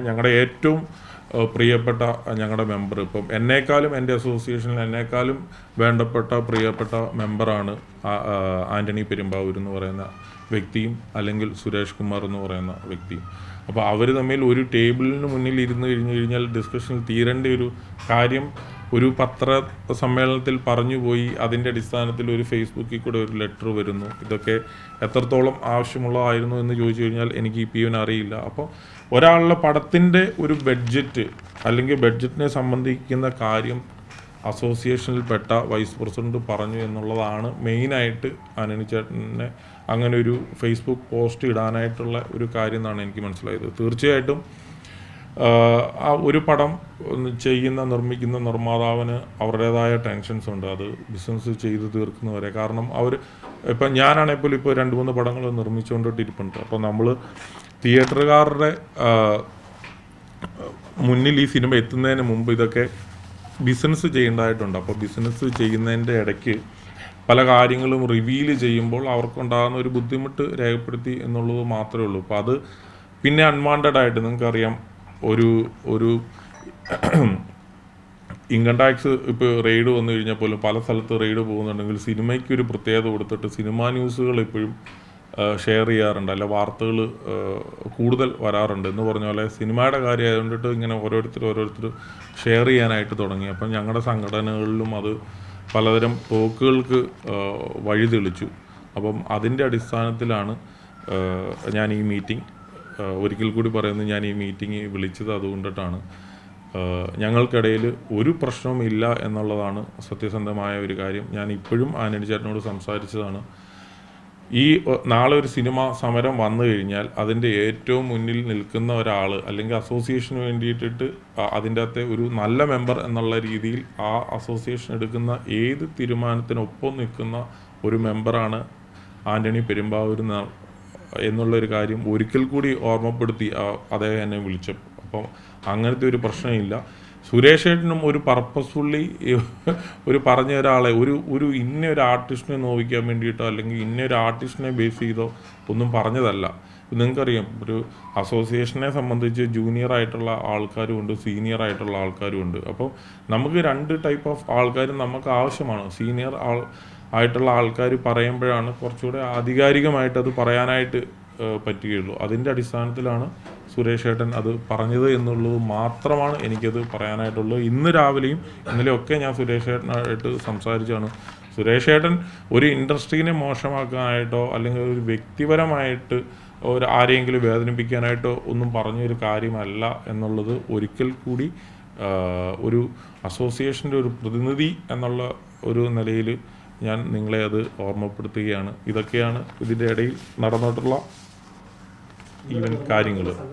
ഞങ്ങളുടെ ഏറ്റവും പ്രിയപ്പെട്ട ഞങ്ങളുടെ മെമ്പർ. ഇപ്പം എന്നേക്കാളും എന്റെ അസോസിയേഷനിൽ എന്നേക്കാളും വേണ്ടപ്പെട്ട പ്രിയപ്പെട്ട മെമ്പറാണ് ആന്റണി പെരുമ്പാവൂർ എന്ന് പറയുന്ന വ്യക്തിയും അല്ലെങ്കിൽ സുരേഷ് കുമാർ എന്ന് പറയുന്ന വ്യക്തിയും. അപ്പോൾ അവർ തമ്മിൽ ഒരു ടേബിളിന് മുന്നിൽ ഇരുന്ന് കഴിഞ്ഞ് കഴിഞ്ഞാൽ ഡിസ്കഷനിൽ തീരേണ്ട ഒരു കാര്യം ഒരു പത്ര സമ്മേളനത്തിൽ പറഞ്ഞു പോയി അതിന്റെ അടിസ്ഥാനത്തിൽ ഒരു ഫേസ്ബുക്കിൽ കൂടെ ഒരു ലെറ്റർ വരുന്നു. ഇതൊക്കെ എത്രത്തോളം ആവശ്യമുള്ളതായിരുന്നു എന്ന് ചോദിച്ചു കഴിഞ്ഞാൽ എനിക്ക് ഈ പി അറിയില്ല. അപ്പോൾ ഒരാളുടെ പടത്തിന്റെ ഒരു ബഡ്ജറ്റ് അല്ലെങ്കിൽ ബഡ്ജറ്റിനെ സംബന്ധിക്കുന്ന കാര്യം അസോസിയേഷനിൽപ്പെട്ട വൈസ് പ്രസിഡന്റ് പറഞ്ഞു എന്നുള്ളതാണ് മെയിനായിട്ട് ആനണി ചേട്ടനെ അങ്ങനെ ഒരു ഫേസ്ബുക്ക് പോസ്റ്റ് ഇടാനായിട്ടുള്ള ഒരു കാര്യം എന്നാണ് എനിക്ക് മനസ്സിലായത്. തീർച്ചയായിട്ടും ആ ഒരു പടം ചെയ്യുന്ന നിർമ്മിക്കുന്ന നിർമ്മാതാവിന് അവരുടേതായ ടെൻഷൻസ് ഉണ്ട്. അത് ബിസിനസ് ചെയ്ത് തീർക്കുന്നവരെ. കാരണം അവർ ഇപ്പം ഞാനാണെങ്കിൽ പോലും ഇപ്പോൾ രണ്ട് മൂന്ന് പടങ്ങൾ നിർമ്മിച്ചുകൊണ്ടിട്ടിരിപ്പുണ്ട്. അപ്പോൾ നമ്മൾ തിയേറ്ററുകാരുടെ മുന്നിൽ ഈ സിനിമ എത്തുന്നതിന് മുമ്പ് ഇതൊക്കെ ബിസിനസ് ചെയ്യേണ്ടതായിട്ടുണ്ട്. അപ്പോൾ ബിസിനസ് ചെയ്യുന്നതിന്റെ ഇടയ്ക്ക് പല കാര്യങ്ങളും റിവീൽ ചെയ്യുമ്പോൾ അവർക്കുണ്ടാകുന്ന ഒരു ബുദ്ധിമുട്ട് രേഖപ്പെടുത്തി എന്നുള്ളത് മാത്രമേ ഉള്ളൂ. അപ്പോൾ അത് പിന്നെ അൺവാണ്ടഡ് ആയിട്ട് നിങ്ങൾക്കറിയാം. ഒരു ഒരു ഇൻകം ടാക്സ് ഇപ്പോൾ റെയ്ഡ് വന്നു കഴിഞ്ഞാൽ പോലും പല സ്ഥലത്ത് റെയ്ഡ് പോകുന്നുണ്ടെങ്കിൽ സിനിമയ്ക്ക് ഒരു പ്രത്യേകത കൊടുത്തിട്ട് സിനിമാ ന്യൂസുകൾ ഇപ്പോഴും ഷെയർ ചെയ്യാറുണ്ട്. അല്ല വാർത്തകൾ കൂടുതൽ വരാറുണ്ട്. എന്ന് പറഞ്ഞ പോലെ സിനിമയുടെ കാര്യം ആയതുകൊണ്ടിട്ട് ഇങ്ങനെ ഓരോരുത്തർ ഓരോരുത്തർ ഷെയർ ചെയ്യാനായിട്ട് തുടങ്ങി. അപ്പം ഞങ്ങളുടെ സംഘടനകളിലും അത് പലതരം ടോക്കുകൾക്ക് വഴിതെളിച്ചു. അപ്പം അതിന്റെ അടിസ്ഥാനത്തിലാണ് ഞാൻ ഈ മീറ്റിംഗ് ഒരിക്കൽ കൂടി പറയുന്നത് ഞാൻ ഈ മീറ്റിംഗ് വിളിച്ചത് അതുകൊണ്ടിട്ടാണ്. ഞങ്ങൾക്കിടയിൽ ഒരു പ്രശ്നവും ഇല്ല എന്നുള്ളതാണ് സത്യസന്ധമായ ഒരു കാര്യം. ഞാൻ ഇപ്പോഴും ആനണി ചേട്ടനോട് സംസാരിച്ചതാണ്. ഈ നാളെ ഒരു സിനിമ സമരം വന്നു കഴിഞ്ഞാൽ അതിന്റെ ഏറ്റവും മുന്നിൽ നിൽക്കുന്ന ഒരാൾ അല്ലെങ്കിൽ അസോസിയേഷന് വേണ്ടിയിട്ടിട്ട് അതിന്റെ അകത്തെ ഒരു നല്ല മെമ്പർ എന്നുള്ള രീതിയിൽ ആ അസോസിയേഷൻ എടുക്കുന്ന ഏത് തീരുമാനത്തിനൊപ്പം നിൽക്കുന്ന ഒരു മെമ്പറാണ് ആന്റണി പെരുമ്പാവൂർ എന്നുള്ളൊരു കാര്യം ഒരിക്കൽ കൂടി ഓർമ്മപ്പെടുത്തി അദ്ദേഹം എന്നെ വിളിച്ചപ്പോൾ അപ്പം അങ്ങനത്തെ ഒരു പ്രശ്നമില്ല. സുരേഷ് ഏട്ടനും ഒരു പർപ്പസ്ഫുള്ളി ഒരു പറഞ്ഞ ഒരാളെ ഒരു ഒരു ഇന്ന ഒരു ആർട്ടിസ്റ്റിനെ നോവിക്കാൻ വേണ്ടിയിട്ടോ അല്ലെങ്കിൽ ഇന്ന ഒരു ആർട്ടിസ്റ്റിനെ ബേസ് ചെയ്തോ ഒന്നും പറഞ്ഞതല്ല. നിങ്ങൾക്കറിയാം ഒരു അസോസിയേഷനെ സംബന്ധിച്ച് ജൂനിയർ ആയിട്ടുള്ള ആൾക്കാരും ഉണ്ട് സീനിയർ ആയിട്ടുള്ള ആൾക്കാരും ഉണ്ട് അപ്പോൾ നമുക്ക് രണ്ട് ടൈപ്പ് ഓഫ് ആൾക്കാരും നമുക്ക് ആവശ്യമാണ്. സീനിയർ ആൾ ആയിട്ടുള്ള ആൾക്കാർ പറയുമ്പോഴാണ് കുറച്ചുകൂടെ ആധികാരികമായിട്ട് അത് പറയാനായിട്ട് പറ്റുകയുള്ളൂ. അതിന്റെ അടിസ്ഥാനത്തിലാണ് സുരേഷ് ഏട്ടൻ അത് പറഞ്ഞത് എന്നുള്ളത് മാത്രമാണ് എനിക്കത് പറയാനായിട്ടുള്ളത്. ഇന്ന് രാവിലെയും ഇന്നലെയൊക്കെ ഞാൻ സുരേഷ് ഏട്ടനായിട്ട് സംസാരിച്ചാണ്. സുരേഷ് ഏട്ടൻ ഒരു ഇൻഡസ്ട്രീനെ മോശമാക്കാനായിട്ടോ അല്ലെങ്കിൽ ഒരു വ്യക്തിപരമായിട്ട് ഒരു ആരെയെങ്കിലും വേദനിപ്പിക്കാനായിട്ടോ ഒന്നും പറഞ്ഞൊരു കാര്യമല്ല എന്നുള്ളത് ഒരിക്കൽ കൂടി ഒരു അസോസിയേഷന്റെ ഒരു പ്രതിനിധി എന്നുള്ള ഒരു നിലയിൽ ഞാൻ നിങ്ങളെ അത് ഓർമ്മപ്പെടുത്തുകയാണ്. ഇതൊക്കെയാണ് ഇതിന്റെ ഇടയിൽ നടന്നിട്ടുള്ള ഈവൻ കാര്യങ്ങൾ.